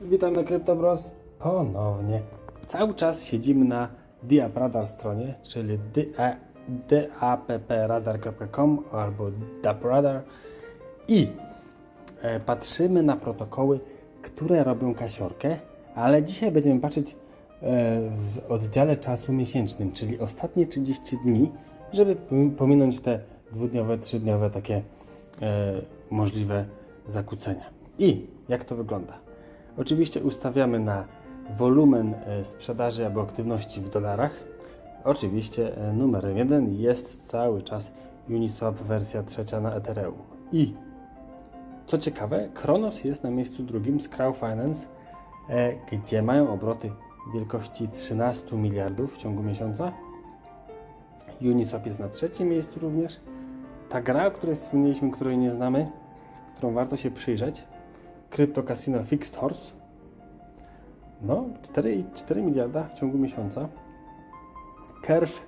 Witam na CryptoBros ponownie. Cały czas siedzimy na Diapradar stronie, czyli da- dappradar.com albo dapradar i e, patrzymy na protokoły, które robią kasiorkę, ale dzisiaj będziemy patrzeć e, w oddziale czasu miesięcznym, czyli ostatnie 30 dni, żeby pom- pominąć te dwudniowe, trzydniowe takie e, możliwe zakłócenia. I jak to wygląda? Oczywiście ustawiamy na wolumen e, sprzedaży albo aktywności w dolarach. Oczywiście e, numerem jeden jest cały czas Uniswap wersja trzecia na Ethereum. I co ciekawe, Kronos jest na miejscu drugim z Crowdfinance, e, gdzie mają obroty wielkości 13 miliardów w ciągu miesiąca. Uniswap jest na trzecim miejscu również. Ta gra, o której wspomnieliśmy, której nie znamy, którą warto się przyjrzeć, Crypto Casino Fixed Horse. No, 4,4 miliarda w ciągu miesiąca. Curve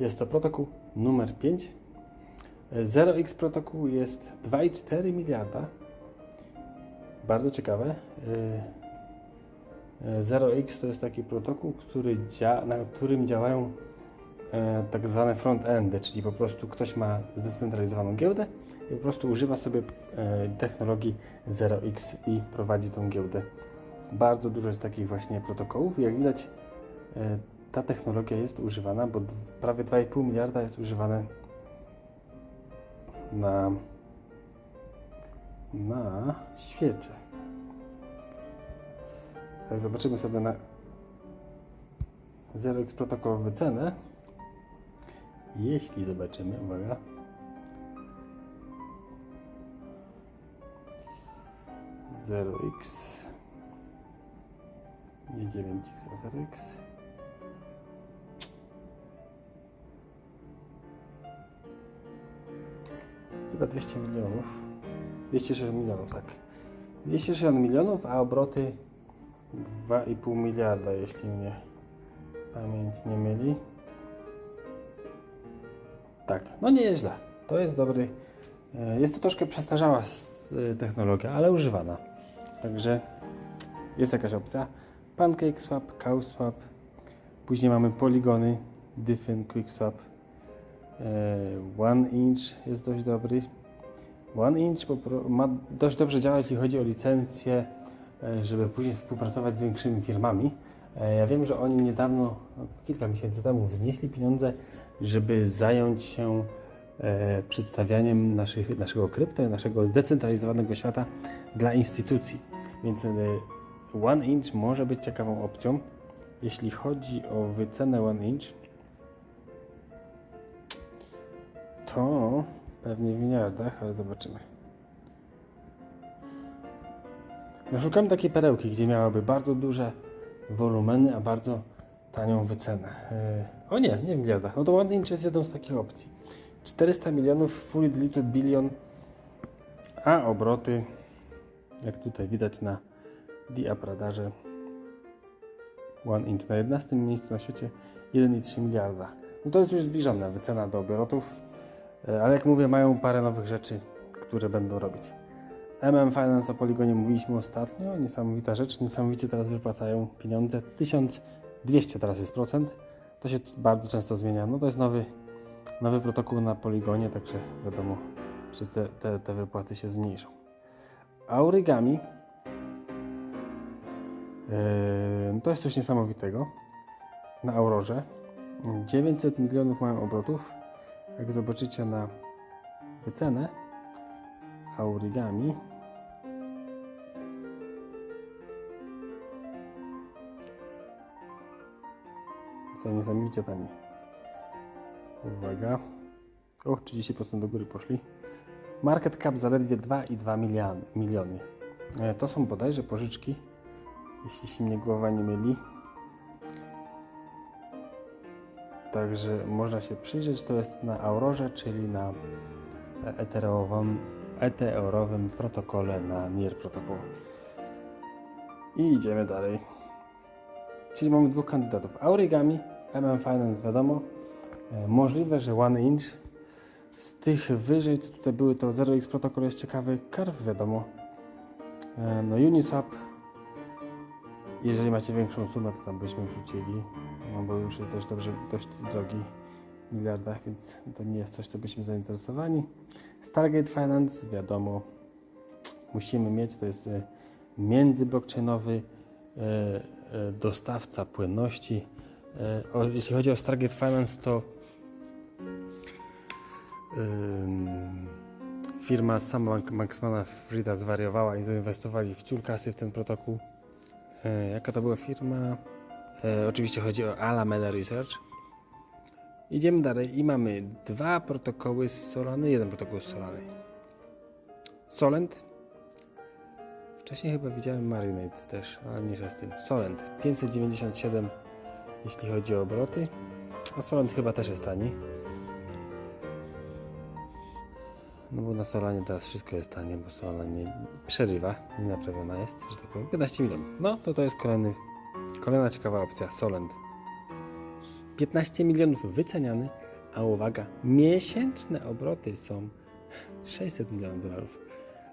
jest to protokół numer 5. 0x protokół jest 2,4 miliarda. Bardzo ciekawe. Yy, yy, 0x to jest taki protokół, który na którym działają e, tak zwane front-endy, czyli po prostu ktoś ma zdecentralizowaną giełdę i po prostu używa sobie e, technologii 0x i prowadzi tą giełdę. Bardzo dużo jest takich właśnie protokołów. Jak widać, e, ta technologia jest używana, bo prawie 2,5 miliarda jest używane na, na świecie. Jak zobaczymy sobie na 0x protokół wycenę, jeśli zobaczymy, uwaga, Zero x nie 9x, a 0x chyba 200 milionów 260 milionów, tak 260 milionów, a obroty 2,5 miliarda, jeśli mnie pamięć nie myli tak, no nie jest źle. To jest dobry. e, Jest to troszkę przestarzała e, technologia, ale używana. Także jest jakaś opcja. PancakeSwap, CowSwap. Później mamy poligony, Diffin, QuickSwap. E, One Inch jest dość dobry. One Inch ma dość dobrze działa, jeśli chodzi o licencje, e, żeby później współpracować z większymi firmami. E, Ja wiem, że oni niedawno, no, kilka miesięcy temu, wznieśli pieniądze, żeby zająć się przedstawianiem naszych, naszego krypto, naszego zdecentralizowanego świata dla instytucji. Więc e, One Inch może być ciekawą opcją. Jeśli chodzi o wycenę One Inch, to pewnie w miliardach, ale zobaczymy. No, szukamy takiej perełki, gdzie miałaby bardzo duże wolumeny, a bardzo tanią wycenę. Yy, o nie, nie w miliardach. No to One Inch jest jedną z takich opcji. 400 milionów fully diluted billion, a obroty, jak tutaj widać na Diapradarze, One Inch na 11 miejscu na świecie 1,3 miliarda. No to jest już zbliżona wycena do obrotów, yy, ale jak mówię, mają parę nowych rzeczy, które będą robić. MM Finance o Poligonie mówiliśmy ostatnio, niesamowita rzecz, niesamowicie teraz wypłacają pieniądze, 1200 teraz jest procent, to się bardzo często zmienia, no to jest nowy, nowy protokół na Poligonie, także wiadomo, że te, te, te wypłaty się zmniejszą. Origami yy, to jest coś niesamowitego, na Aurorze 900 milionów mają obrotów, jak zobaczycie na wycenę, origami są niesamowicie tanie. Uwaga. O, 30% do góry poszli. Market cap zaledwie 2,2 miliony. E, To są bodajże pożyczki, jeśli się mnie głowa nie myli. Także można się przyjrzeć. To jest na Aurorze, czyli na etereowym, eteorowym protokole na NIR protokół. I idziemy dalej. Czyli mamy dwóch kandydatów. Aurigami, MM Finance wiadomo. E, Możliwe, że One Inch. Z tych wyżej, co tutaj były, to 0x protokół jest ciekawy. Carve wiadomo. E, No Uniswap jeżeli macie większą sumę, to tam byśmy wrzucili, no bo już jest dość dobrze, dość drogi w miliardach, więc to nie jest coś, co byśmy zainteresowani. Stargate Finance, wiadomo, musimy mieć, to jest e, międzyblockchainowy e, dostawca płynności. Jeśli chodzi o Stargate Finance, to firma sama Maxmana Frida zwariowała i zainwestowali w ciul w ten protokół. E, jaka to była firma? E, oczywiście chodzi o Alameda Research. Idziemy dalej i mamy dwa protokoły z Solany, jeden protokół z Solany. Solent. Wcześniej chyba widziałem Marinate też, ale mniejsza z tym. Solent 597 jeśli chodzi o obroty. A Solent chyba też jest tani. No bo na Solanie teraz wszystko jest tanie, bo Solana nie przerywa, nie naprawiona jest, że tak powiem. 15 milionów. No to to jest kolejny, kolejna ciekawa opcja. Solent. 15 milionów wyceniany, a uwaga, miesięczne obroty są 600 milionów dolarów.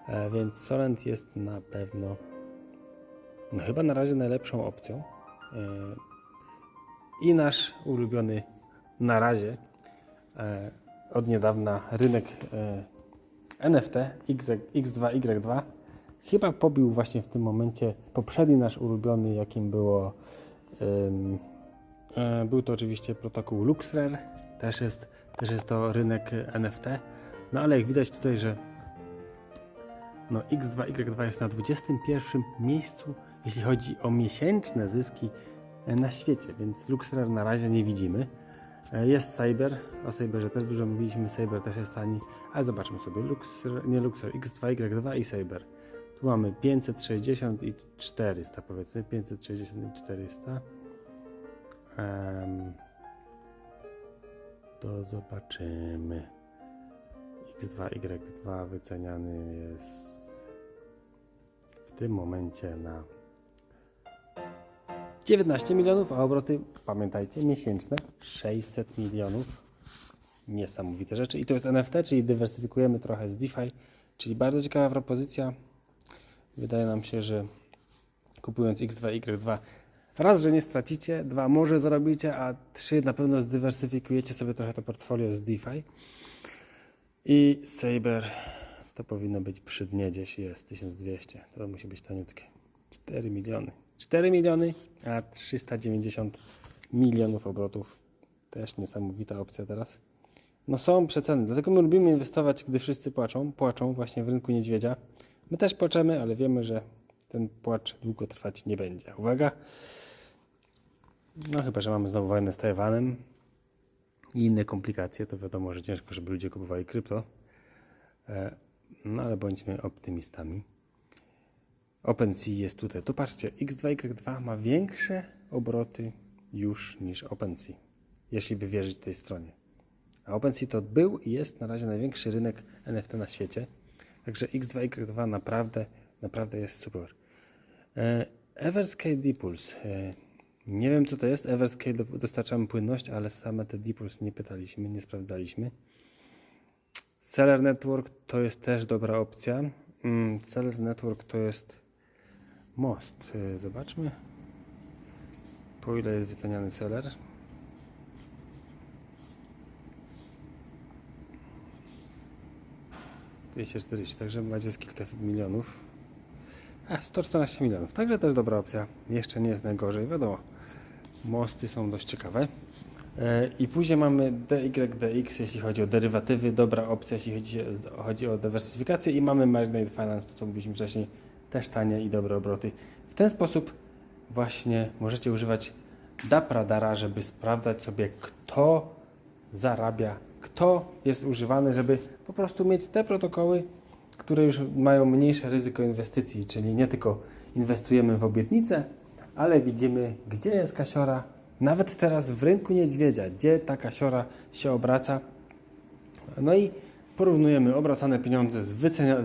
E, więc Solent jest na pewno, no chyba na razie najlepszą opcją. E, I nasz ulubiony na razie e, od niedawna rynek e, NFT Y- X2Y2 chyba pobił właśnie w tym momencie poprzedni nasz ulubiony, jakim było e, był to oczywiście protokół LuxRare, też jest, też jest to rynek NFT, no ale jak widać tutaj, że no X2Y2 jest na 21 miejscu, jeśli chodzi o miesięczne zyski e, na świecie, więc LuxRare na razie nie widzimy. E, Jest Cyber, o Cyberze też dużo mówiliśmy, Cyber też jest tani, ale zobaczmy sobie, Luxer, nie Luxer, X2Y2 i Cyber. Tu mamy 560 i 400 powiedzmy, 560 i 400. Em, to zobaczymy. X2Y2 wyceniany jest w tym momencie na 19 milionów, a obroty, pamiętajcie, miesięczne 600 milionów. Niesamowite rzeczy. I to jest NFT, czyli dywersyfikujemy trochę z DeFi, czyli bardzo ciekawa propozycja. Wydaje nam się, że kupując X2Y2 raz, że nie stracicie, dwa, może zarobicie, a trzy, na pewno zdywersyfikujecie sobie trochę to portfolio z DeFi. I Saber to powinno być przy dnie gdzieś jest 1200. To musi być taniutkie. 4 miliony. 4 miliony, a 390 milionów obrotów. Też niesamowita opcja teraz. No są przeceny, dlatego my lubimy inwestować, gdy wszyscy płaczą. Płaczą właśnie w rynku niedźwiedzia. My też płaczemy, ale wiemy, że ten płacz długo trwać nie będzie. Uwaga. No chyba, że mamy znowu wojnę z Tajwanem i inne komplikacje, to wiadomo, że ciężko, żeby ludzie kupowali krypto. E, No ale bądźmy optymistami. OpenSea jest tutaj. To patrzcie, X2Y2 ma większe obroty już niż OpenSea, jeśli by wierzyć tej stronie. A OpenSea to był i jest na razie największy rynek NFT na świecie. Także X2Y2 naprawdę, naprawdę jest super. E, Everscale Depulse. E, nie wiem co to jest. Everscale do- dostarczamy płynność, ale same te Depulse nie pytaliśmy, nie sprawdzaliśmy. Seller Network to jest też dobra opcja. Mm, Seller Network to jest most. Y, Zobaczmy. Po ile jest wyceniany seller? Dwieście czterdzieści, także macie z kilkaset milionów. A, 114 milionów, także też dobra opcja. Jeszcze nie jest najgorzej, wiadomo. Mosty są dość ciekawe. E, I później mamy DYDX, jeśli chodzi o derywatywy, dobra opcja, jeśli chodzi, chodzi o dywersyfikację i mamy Marinate Finance, to co mówiliśmy wcześniej, też tanie i dobre obroty. W ten sposób właśnie możecie używać DAP Radara, żeby sprawdzać sobie, kto zarabia, kto jest używany, żeby po prostu mieć te protokoły, które już mają mniejsze ryzyko inwestycji, czyli nie tylko inwestujemy w obietnice, ale widzimy, gdzie jest kasiora, nawet teraz w rynku niedźwiedzia, gdzie ta kasiora się obraca. No i porównujemy obracane pieniądze z,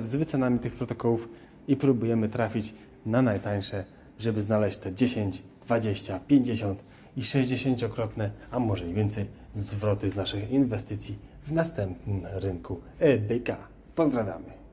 z wycenami tych protokołów i próbujemy trafić na najtańsze, żeby znaleźć te 10, 20, 50 i 60-krotne, a może i więcej zwroty z naszych inwestycji w następnym rynku EBK. Pozdrawiamy.